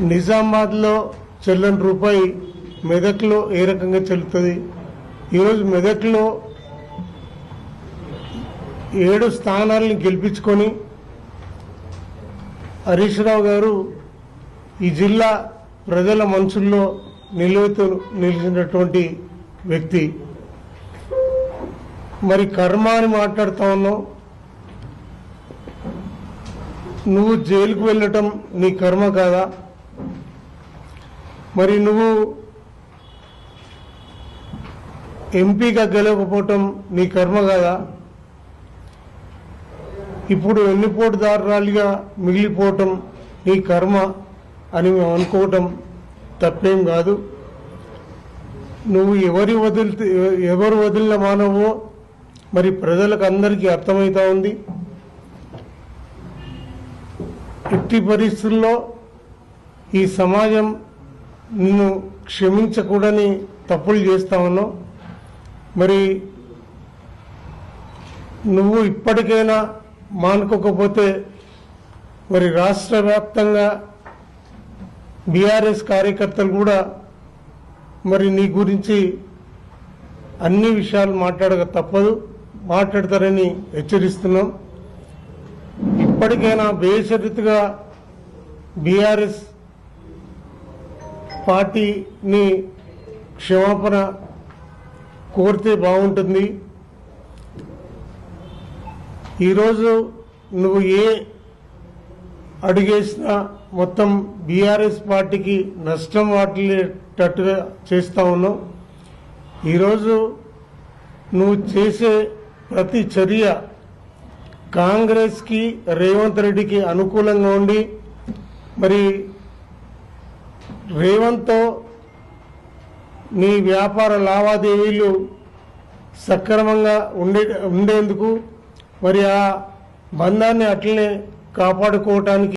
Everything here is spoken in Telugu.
నిజామాబాద్లో చెల్లని రూపాయి మెదక్లో ఏ రకంగా చెల్లుతుంది? ఈరోజు మెదక్లో ఏడు స్థానాలను గెలిపించుకొని హరీష్ రావు గారు ఈ జిల్లా ప్రజల మనసుల్లో నిలువెత్తు నిలిచినటువంటి వ్యక్తి. మరి కర్మ అని మాట్లాడుతూ ఉన్నావు. నువ్వు జైలుకు వెళ్ళటం నీ కర్మ కాదా? మరి నువ్వు ఎంపీగా గెలవకపోవటం నీ కర్మ కదా? ఇప్పుడు ఎన్నిపోటుదారురాలిగా మిగిలిపోవటం నీ కర్మ అని మేము అనుకోవటం తప్పేం కాదు. నువ్వు ఎవరి వదిలితే ఎవరు వదిలిన మానవో మరి ప్రజలకు అందరికీ అర్థమవుతా ఉంది. ఎట్టి పరిస్థితుల్లో ఈ సమాజం నిన్ను క్షమించకూడని తప్పులు చేస్తా ఉన్నావు. మరి నువ్వు ఇప్పటికైనా మానుకోకపోతే మరి రాష్ట్ర వ్యాప్తంగా బీఆర్ఎస్ కార్యకర్తలు కూడా మరి నీ గురించి అన్ని విషయాలు మాట్లాడక తప్పదు మాట్లాడతారని హెచ్చరిస్తున్నాం. ఇప్పటికైనా బేషరతుగా బీఆర్ఎస్ పార్టీని క్షమాపణ కోరితే బాగుంటుంది. ఈరోజు నువ్వు ఏ అడుగేసినా మొత్తం బీఆర్ఎస్ పార్టీకి నష్టం వాటిల్లేటట్టుగా చేస్తా ఉన్నావు. ఈరోజు నువ్వు చేసే ప్రతి చర్య కాంగ్రెస్కి రేవంత్ రెడ్డికి అనుకూలంగా ఉండి మరి రేవంత్తో మీ వ్యాపార లావాదేవీలు సక్రమంగా ఉండే ఉండేందుకు మరి ఆ బంధాన్ని అట్లనే కాపాడుకోవటానికి